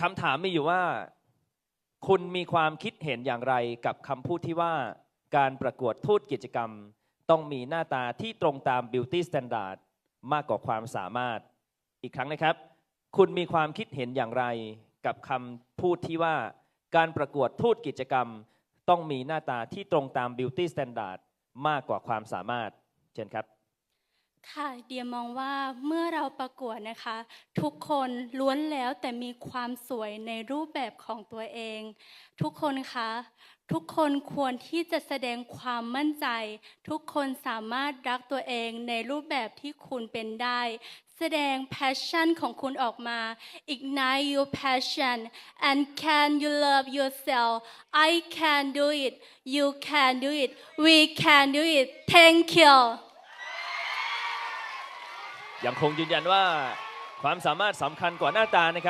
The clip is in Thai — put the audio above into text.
คำถามมีอยู่ว่า คุณมีความคิดเห็นอย่างไรกับคำพูดที่ว่าการประกวดทูตกิจกรรม ต้องมีหน้าตาที่ตรงตาม Beauty Standard มากกว่าความสามารถ อีกครั้งนะครับ คุณมีความคิดเห็นอย่างไรกับคำพูดที่ว่า การประกวดทูตกิจกรรม ต้องมีหน้าตาที่ตรงตาม Beauty Standard มากกว่าความสามารถ เชิญครับ ค่ะเดียมองว่าเมื่อเราประกวดนะคะ ทุกคนล้วนแล้วแต่มีความสวยในรูปแบบของตัวเอง ทุกคนคะทุกคนควรที่จะแสดงความมั่นใจ ทุกคนสามารถรักตัวเองในรูปแบบที่คุณเป็นได้ แสดง passion ของคุณออกมา ignite your passion and can you love yourself I can do it you can do it we can do it thank you ยังคงยืนยันว่าความสามารถสำคัญกว่าหน้าตานะครับ